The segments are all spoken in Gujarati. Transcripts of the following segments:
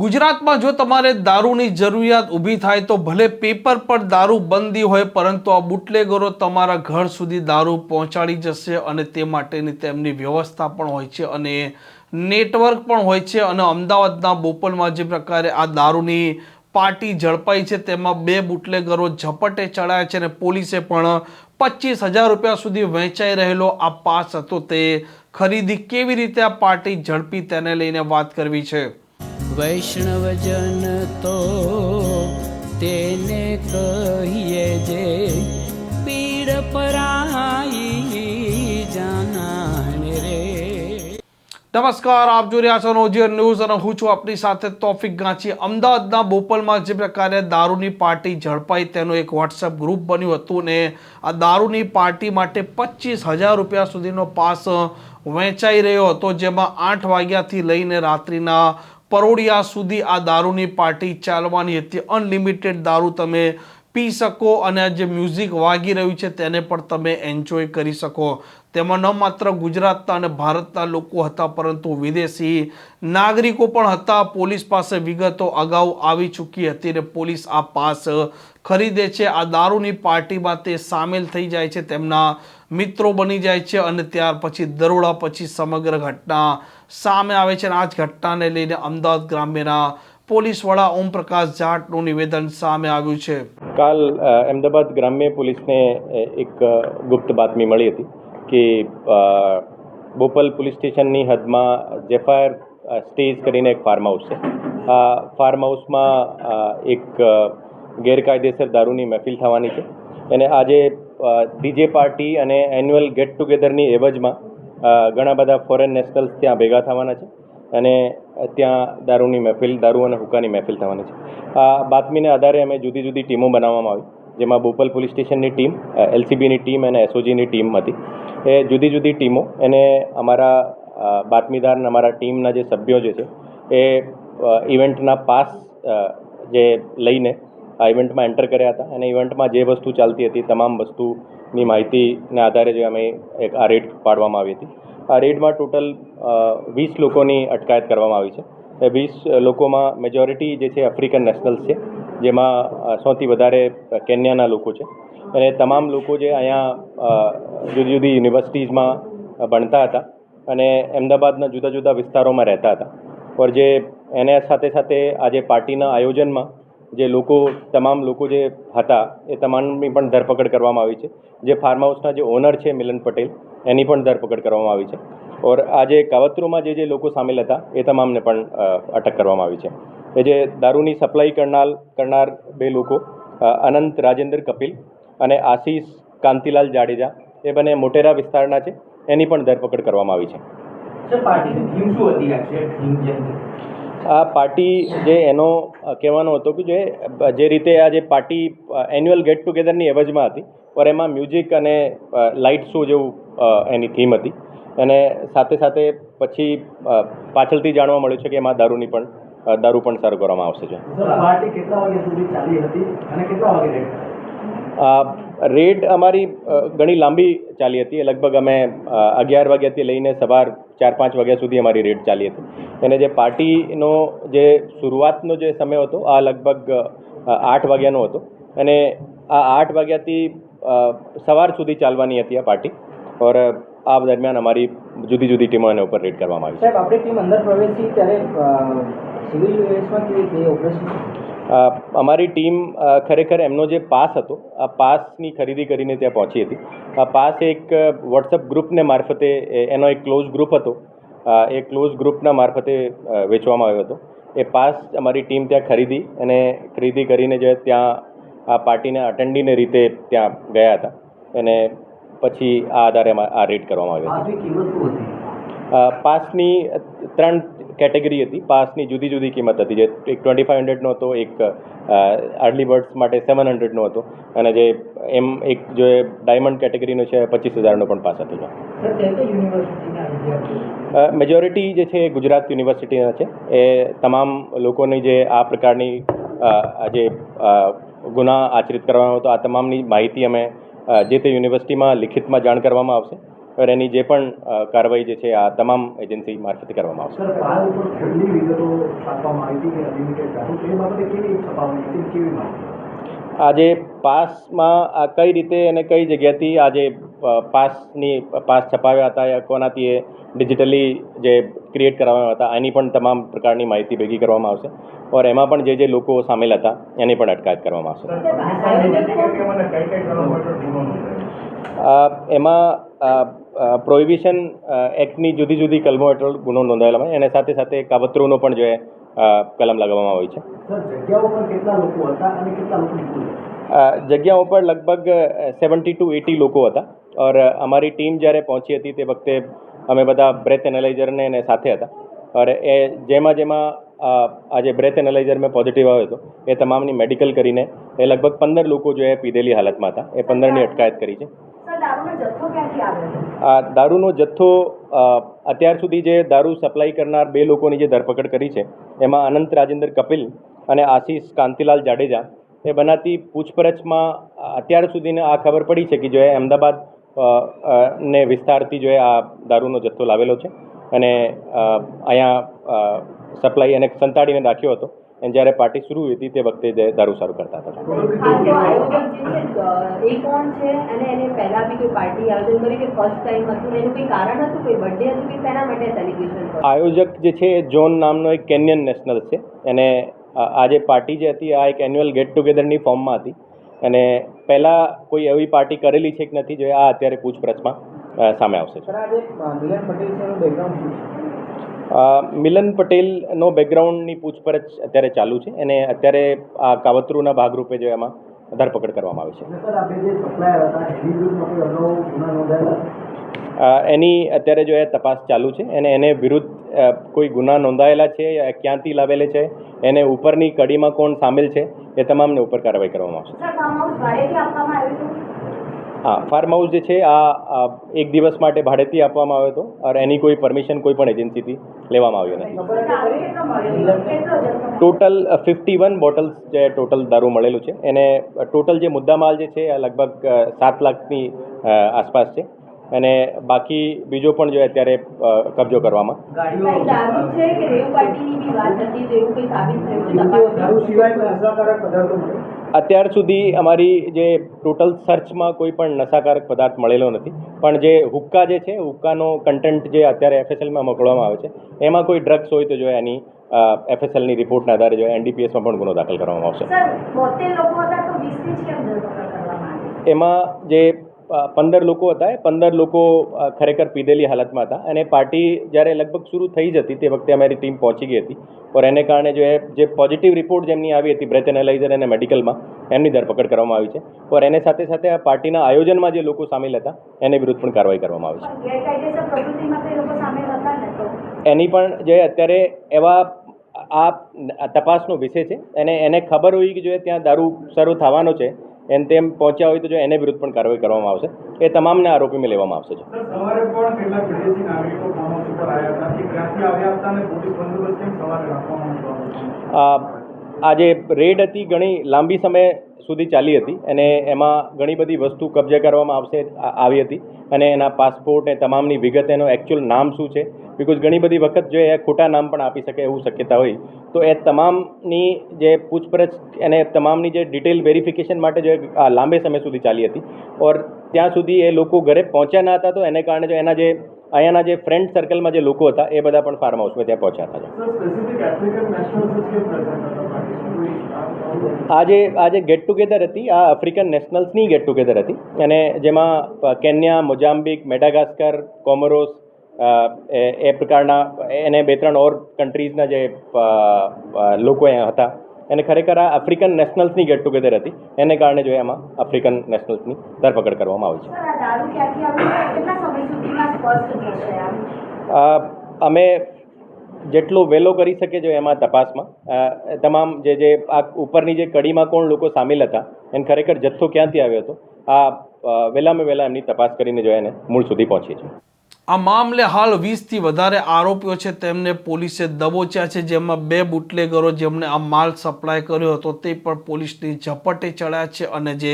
ગુજરાતમાં જો તમારે દારૂની જરૂરિયાત ઊભી થાય તો ભલે પેપર પર દારૂ બંધી હોય, પરંતુ આ બુટલેગરો તમારા ઘર સુધી દારૂ પહોંચાડી જશે અને તે માટેની તેમની વ્યવસ્થા પણ હોય છે અને નેટવર્ક પણ હોય છે અને અમદાવાદના બોપલમાં જે પ્રકારે આ દારૂની પાર્ટી ઝડપાઈ છે, તેમાં બે બુટલેગરો ઝપટે ચડાયા છે અને પોલીસે પણ પચીસ હજાર રૂપિયા સુધી વહેંચાઈ રહેલો આ પાસ હતો. તે ખરીદી કેવી રીતે આ પાર્ટી ઝડપી, તેને લઈને વાત કરવી છે. વૈષ્ણવજન તો તેને કહીએ જે પીડ પરાઈ જાનાને રે. નમસ્કાર, આપ જોઈ રહ્યા છો નોજીયર ન્યૂઝ અને હું છું આપની સાથે તોફિક ગાંચી. અમદાવાદના બોપલમાં જે પ્રકારે દારૂની પાર્ટી ઝડપાઈ તેનું એક વોટ્સએપ ગ્રુપ બન્યું હતું ને આ દારૂની પાર્ટી માટે પચીસ હજાર રૂપિયા સુધીનો પાસ વહેંચાઈ રહ્યો હતો, જેમાં આઠ વાગ્યાથી લઈને રાત્રિના પરોડિયા સુધી આ દારૂની પાર્ટી ચાલવાની હતી. અનલિમિટેડ દારૂ તમે પી શકો અને જે મ્યુઝિક વાગી રહ્યું છે તેને પણ તમે એન્જોય કરી શકો. તેમાં ન માત્ર ગુજરાતના અને ભારતના લોકો હતા, પરંતુ વિદેશી નાગરિકો પણ હતા. પોલીસ પાસે વિગતો અગાઉ આવી ચૂકી હતી અને પોલીસ આ પાસ ખરીદે છે. આ દારૂની પાર્ટીમાં તે સામેલ થઈ જાય છે, તેમના મિત્રો બની જાય છે અને ત્યાર પછી દરોડા પછી સમગ્ર ઘટના સામે આવે છે. અને આ જ ઘટનાને લઈને અમદાવાદ ગ્રામ્યના પોલીસ વડા ઓમપ્રકાશ જાટનું નિવેદન સામે આવ્યું છે. કાલ અમદાવાદ ગ્રામ્ય પોલીસને એક ગુપ્ત બાતમી મળી હતી કે બોપલ પોલીસ સ્ટેશનની હદમાં જેફાયર સ્ટેજ કરીને એક ફાર્મ હાઉસ છે. આ ફાર્મ હાઉસમાં એક ગેરકાયદેસર દારૂની મહેફિલ થવાની છે. અને આજે ડીજે પાર્ટી અને એન્યુઅલ ગેટ ટુગેધરની એવજમાં ઘણા બધા ફોરેન નેશનલ્સ ત્યાં ભેગા થવાના છે. અને ત્યાં દારૂની મહેફિલ, દારૂ અને હુક્કાની મહેફિલ થવાની છે. આ બાતમીને આધારે અમે જુદી જુદી ટીમો બનાવવામાં આવી. જેમાં બોપલ પોલીસ સ્ટેશનની ટીમ એલસીબીની ટીમ અને એસઓજીની ટીમ હતી. એ જુદી જુદી ટીમો, એને અમારા બાતમીદાર અને અમારા ટીમના જે સભ્યો જે છે, એ ઇવેન્ટના પાસ જે લઈને આ ઇવેન્ટમાં એન્ટર કર્યા હતા. અને ઇવેન્ટમાં જે વસ્તુ ચાલતી હતી, તમામ વસ્તુની માહિતીના આધારે જે અમે એક આ રેડ પાડવામાં આવી હતી. આ રેડમાં ટોટલ વીસ લોકોની અટકાયત કરવામાં આવી છે. એ વીસ લોકોમાં મેજોરિટી જે છે આફ્રિકન નેશનલ્સ છે, જેમાં સૌથી વધારે કેન્યાના લોકો છે. અને તમામ લોકો જે અહીંયા જુદી જુદી યુનિવર્સિટીઝમાં ભણતા હતા અને અમદાવાદના જુદા જુદા વિસ્તારોમાં રહેતા હતા. પર જે એને સાથે સાથે આજે પાર્ટીના આયોજનમાં જે લોકો, તમામ લોકો જે હતા, એ તમામની પણ ધરપકડ કરવામાં આવી છે. જે ફાર્મ હાઉસના જે ઓનર છે મિલન પટેલ એની પણ ધરપકડ કરવામાં આવી છે. ઓર આજે કાવતરૂમાં જે જે લોકો સામેલ હતા એ તમામને પણ અટક કરવામાં આવી છે. એ જે દારૂની સપ્લાય કરનાર કરનાર બે લોકો અનંત રાજેન્દ્ર કપિલ અને આશીષ કાંતિલાલ જાડેજા એ બંને મોટેરા વિસ્તારના છે. એની પણ ધરપકડ કરવામાં આવી છે. આ પાર્ટી જે એનો કહેવાનો હતો કે જે જે રીતે આ જે પાર્ટી એન્યુઅલ ગેટ ટુગેધરની એવજમાં હતી પર એમાં મ્યુઝિક અને લાઇટ શો જેવું એની થીમ હતી. અને સાથે સાથે પછી પાછળથી જાણવા મળ્યું છે કે એમાં દારૂની પણ દારૂ પણ સારું કરવામાં આવશે છે. રેડ અમારી ઘણી લાંબી ચાલી હતી. લગભગ અમે અગિયાર વાગ્યાથી લઈને સવાર ચાર પાંચ વાગ્યા સુધી અમારી રેડ ચાલી હતી. અને જે પાર્ટીનો જે શરૂઆતનો જે સમય હતો આ લગભગ આઠ વાગ્યાનો હતો. અને આ આઠ વાગ્યાથી સવાર સુધી ચાલવાની હતી આ પાર્ટી ઓર આ દરમિયાન અમારી જુદી જુદી ટીમો એના ઉપર રેડ કરવામાં આવી સાહેબ આપણી ટીમ અંદર પ્રવેશી ત્યારે સિવિલ ડ્રેસમાં કેવી રીતે ઓપરેશન અમારી ટીમ ખરેખર એમનો જે પાસ હતો આ પાસની ખરીદી કરીને ત્યાં પહોંચી હતી. આ પાસ એક વોટ્સઅપ ગ્રુપને મારફતે એનો એક ક્લોઝ ગ્રુપ હતો. એ ક્લોઝ ગ્રુપના મારફતે વેચવામાં આવ્યો હતો. એ પાસ અમારી ટીમ ત્યાં ખરીદી અને ખરીદી કરીને જે ત્યાં આ પાર્ટીને અટેન્ડીને રીતે ત્યાં ગયા હતા. અને પછી આ આધારે આ રેટ કરવામાં આવી હતી? પાસની ત્રણ કેટેગરી હતી. પાસની જુદી જુદી કિંમત હતી. જે એક ટ્વેન્ટી ફાઇવ હંડ્રેડનો હતો એક અર્લી બર્ડ્સ માટે સેવન હંડ્રેડનો હતો અને જે એમ એક જે ડાયમંડ કેટેગરીનો છે પચીસ હજારનો પણ પાસ હતો. મેજોરિટી જે છે ગુજરાત યુનિવર્સિટીના છે. એ તમામ લોકોની જે આ પ્રકારની આ જે ગુના આચરિત કરવામાં હતો આ તમામની માહિતી અમે જે તે યુનિવર્સિટીમાં લિખિતમાં જાણ કરવામાં આવશે પર એની જે પણ કાર્યવાહી જે છે, આ તમામ એજન્સી મારફતે કરવામાં આવશે. આજે પાસમાં, આ કઈ રીતે અને કઈ જગ્યાથી આજે પાસની, પાસ છપાવ્યા હતા યા કોનાથી એ ડિજિટલી જે ક્રિએટ કરવામાં હતા એની પણ તમામ પ્રકારની માહિતી ભેગી કરવામાં આવશે. ઓર એમાં પણ જે જે લોકો સામેલ હતા, એની પણ અટકાયત કરવામાં આવશે. એમાં પ્રોહિબિશન એક્ટની જુદી જુદી કલમો હેઠળ ગુનો નોંધાયેલા હોય એને સાથે સાથે કાવતરૂનો પણ જે કલમ લગાવવામાં આવી છે. જગ્યાઓ પર અને લગભગ સેવન્ટી ટુ એટી લોકો હતા. ઓર અમારી ટીમ જ્યારે પહોંચી હતી તે વખતે અમે બધા બ્રેથ એનાલાઇઝરને એને સાથે હતા. ઓર એ જેમાં જેમાં આજે આ જે બ્રેથ એનાલાઇઝર મેં પોઝિટિવ આવ્યો હતો એ તમામની મેડિકલ કરીને એ લગભગ પંદર લોકો જો એ પીધેલી હાલતમાં હતા એ પંદરની અટકાયત કરી છે. આ દારૂનો જથ્થો અત્યાર સુધી જે દારૂ સપ્લાય કરનાર બે લોકોની જે ધરપકડ કરી છે, એમાં અનંત રાજેન્દ્ર કપિલ અને આશીષ કાંતિલાલ જાડેજા, એ બનાતી પૂછપરછમાં અત્યાર સુધીને આ ખબર પડી છે કે જો એ અમદાવાદ ને વિસ્તારથી જો એ આ દારૂનો જથ્થો લાવેલો છે અને અહીંયા સપ્લાય એને સંતાડીને રાખ્યો હતો. અને જ્યારે પાર્ટી શરૂ હતી તે વખતે જે દારૂ સારું કરતા હતા. આયોજક જે છે એ કોણ છે અને એને પહેલા બી કોઈ પાર્ટી આયોજન કરી કે ફર્સ્ટ ટાઈમ હતું ને એનું કોઈ કારણ હતું? કોઈ બર્થડે હતું કે શેના માટે સેલિબ્રેશન કર્યું? આયોજક જે છે એ જોન નામનો એક કેન્યન નેશનલ છે. અને આ આ જે પાર્ટી જે હતી આ એક એન્યુઅલ ગેટ ટુગેધરની ફોર્મમાં હતી. અને પહેલાં કોઈ એવી પાર્ટી કરેલી છે કે નથી જો આ અત્યારે પૂછપરછમાં સામે આવશે. સર આજે પટેલ છે બેકગ્રાઉન્ડ શું છે? અ, મિલન પટેલનો બેકગ્રાઉન્ડની પૂછપરછ અત્યારે ચાલુ છે. અને અત્યારે આ કાવતરૂના ભાગરૂપે જો એમાં ધરપકડ કરવામાં આવી છે. એની અત્યારે જો એ તપાસ ચાલુ છે અને એને વિરુદ્ધ કોઈ ગુના નોંધાયેલા છે ક્યાંથી લાવેલે છે એને ઉપરની કડીમાં કોણ સામેલ છે એ તમામને ઉપર કાર્યવાહી કરવામાં આવશે. હા ફાર્મ હાઉસ જે છે આ એક દિવસ માટે ભાડેથી આપવામાં આવ્યો હતો અને એની કોઈ પરમિશન કોઈ પણ એજન્સીથી લેવામાં આવ્યું નથી? ટોટલ ફિફ્ટી વન બોટલ્સ જે ટોટલ દારૂ મળેલું છે. એને ટોટલ જે મુદ્દામાલ જે છે આ લગભગ સાત લાખની આસપાસ છે. અને બાકી બીજો પણ જો અત્યારે કબજો કરવામાં. દારૂ છે કે રેવ પાર્ટીની બી વાત હતી તો એવું કંઈ સાબિત થયું છે? દારૂ તપાસ સિવાય પદાર્થો મળે? અત્યાર સુધી અમારી જે ટોટલ સર્ચમાં કોઈ પણ નશાકારક પદાર્થ મળેલો નથી. પણ જે હુક્કા જે છે હુક્કાનો કન્ટેન્ટ જે અત્યારે એફએસએલમાં મોકલવામાં આવે છે એમાં કોઈ ડ્રગ્સ હોય તો જો એની એફએસએલની રિપોર્ટના આધારે જો એનડીપીએસમાં પણ ગુનો દાખલ કરવામાં આવશે. એમાં જે પંદર લોકો હતા. એ પંદર લોકો ખરેખર પીધેલી હાલતમાં હતા. અને પાર્ટી જ્યારે લગભગ શરૂ થઈ જ હતી તે વખતે અમારી ટીમ પહોંચી ગઈ હતી. પર એને કારણે જો જે પોઝિટિવ રિપોર્ટ જેમની આવી હતી બ્રેથ એનાલાઇઝર અને મેડિકલમાં એમની ધરપકડ કરવામાં આવી છે. પણ એને સાથે સાથે આ પાર્ટીના આયોજનમાં જે લોકો સામેલ હતા એને વિરુદ્ધ પણ કાર્યવાહી કરવામાં આવી છે. એની પણ જે અત્યારે એવા આ તપાસનો વિષય છે. અને એને ખબર હોય કે જો ત્યાં દારૂ શરૂ થવાનો છે એમ તેમ પહોંચ્યા હોય તો જો એને વિરુદ્ધ પણ કાર્યવાહી કરવામાં આવશે. એ તમામને આરોપીમાં લેવામાં આવશે સવારે પણ આ જે રેડ હતી ઘણી લાંબી સમય સુધી ચાલી હતી અને એમાં ઘણી બધી વસ્તુ કબજે કરવામાં આવશે આવી હતી અને એના પાસપોર્ટ એ તમામની વિગત એનો એકચ્યુઅલ નામ શું છે? બિકોઝ ઘણી બધી વખત જો એ ખોટા નામ પણ આપી શકે એવું શક્યતા હોય. તો એ તમામની જે પૂછપરછ અને તમામની જે ડિટેલ વેરિફિકેશન માટે જો આ લાંબે સમય સુધી ચાલી હતી ઓર ત્યાં સુધી એ લોકો ઘરે પહોંચ્યા ન હતા તો એને કારણે જો એના જે અહીંયાના જે ફ્રેન્ડ સર્કલમાં જે લોકો હતા એ બધા પણ ફાર્મ હાઉસમાં ત્યાં પહોંચ્યા હતા. આજે આજે ગેટ ટુગેધર હતી આ આફ્રિકન નેશનલ્સની ગેટ ટુગેધર હતી. અને જેમાં કેન્યા મોજામ્બિક મેડાગાસ્કર કોમોરોસ એ પ્રકારના એને બે ત્રણ ઓર કન્ટ્રીઝના જે લોકો અહીંયા હતા. એને ખરેખર આ આફ્રિકન નેશનલ્સની ગેટ ટુગેધર હતી. એને કારણે જો એમાં આફ્રિકન નેશનલ્સની ધરપકડ કરવામાં આવી છે. અમે જેટલો વહેલો કરી શકે જો એમાં તપાસમાં. તમામ જે જે, આ ઉપરની જે કડીમાં કોણ લોકો સામેલ હતા, એને ખરેખર જથ્થો ક્યાંથી આવ્યો હતો, આ વહેલામાં વહેલા એમની તપાસ કરીને જો એને મૂળ સુધી પહોંચીએ છીએ. આ મામલે હાલ વીસથી વધારે આરોપીઓ છે, તેમને પોલીસે દબોચ્યા છે. જેમાં બે બુટલેગરો જેમણે આ માલ સપ્લાય કર્યો હતો, તે પણ પોલીસની ઝપટે ચડ્યા છે અને જે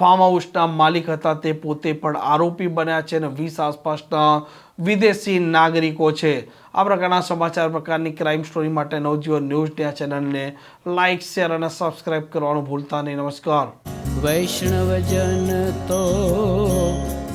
ફાર્મ હાઉસના માલિક હતા, તે પોતે પણ આરોપી બન્યા છે અને વીસ આસપાસના વિદેશી નાગરિકો છે. આ પ્રકારના સમાચાર પ્રકારની ક્રાઇમ સ્ટોરી માટે નવજીવન ન્યૂઝ આ ચેનલને લાઇક શેર અને સબસ્ક્રાઇબ કરવાનું ભૂલતા નહીં. નમસ્કાર. વૈષ્ણવજન તો